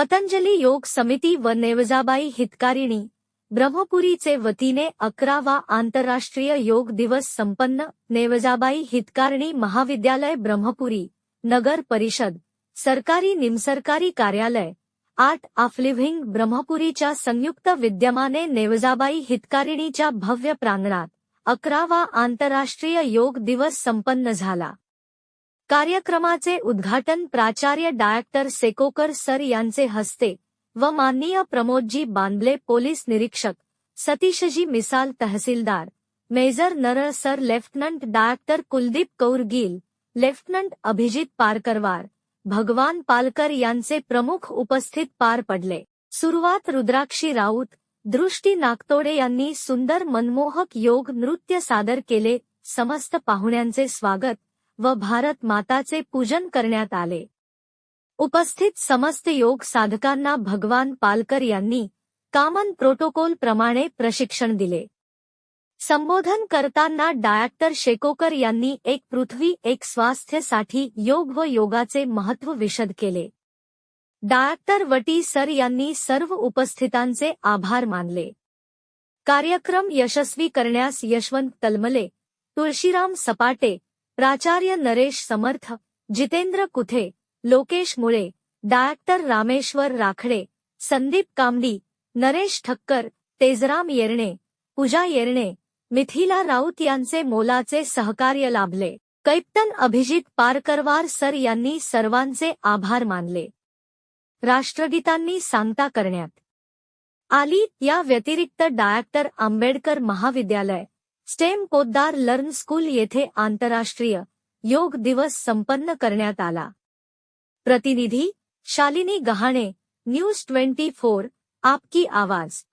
पतंजली योग समिती व नेवजाबाई हितकारिणी ब्रह्मपुरीचे वतीने अकरावा आंतरराष्ट्रीय योग दिवस संपन्न नेवजाबाई हितकारिणी महाविद्यालय ब्रह्मपुरी नगर परिषद सरकारी निमसरकारी कार्यालय आर्ट ऑफ लिव्हिंग ब्रह्मपुरीच्या संयुक्त विद्यमाने नेवजाबाई हितकारिणीच्या भव्य प्रांगणात अकरावा आंतरराष्ट्रीय योग दिवस संपन्न झाला. कार्यक्रमाचे उद्घाटन प्राचार्य डायरेक्टर सेकोकर सर यांचे हस्ते व माननीय प्रमोदजी बांधले पोलीस निरीक्षक सतीशजी मिसाल तहसीलदार major Naral sir lieutenant director Kuldeep Kaur Gill lieutenant Abhijit Parkarwar Bhagwan Palkar यांचे प्रमुख उपस्थित पार पडले. सुरुवात रुद्राक्षी राऊत दृष्टी नागतोडे यांनी सुंदर मनमोहक योग नृत्य सादर केले. समस्त पाहुण्यांचे स्वागत. व भारत माताचे पूजन करण्यात आले. उपस्थित समस्त योग साधकांना भगवान पालकर यांनी कामन प्रोटोकॉल प्रमाणे प्रशिक्षण दिले. संबोधन करताना डायरेक्टर शेकोकर यांनी एक पृथ्वी एक स्वास्थ्यसाठी योग व योगाचे महत्त्व विशद केले. डायरेक्टर वटी सर यांनी सर्व उपस्थितांचे आभार मानले. कार्यक्रम यशस्वी करण्यास यशवंत तलमले तुळशीराम सपाटे प्राचार्य नरेश समर्थ जितेंद्र कुथे लोकेश मुळे डायरेक्टर रामेश्वर राखडे संदीप कामडी नरेश ठक्कर तेजराम येरणे पूजा येरणे मिथिला राऊत यांचे मोलाचे सहकार्य लाभले. कैप्टन अभिजित पारकरवार सर यांनी सर्वांचे आभार मानले. राष्ट्रगीतांनी सांगता करण्यात आली. या व्यतिरिक्त डायरेक्टर आंबेडकर महाविद्यालय स्टेम पोद्दार लर्न स्कूल येथे आंतरराष्ट्रीय योग दिवस संपन्न करण्यात आला. प्रतिनिधी Shalini Gahane news twenty four आपकी आवाज.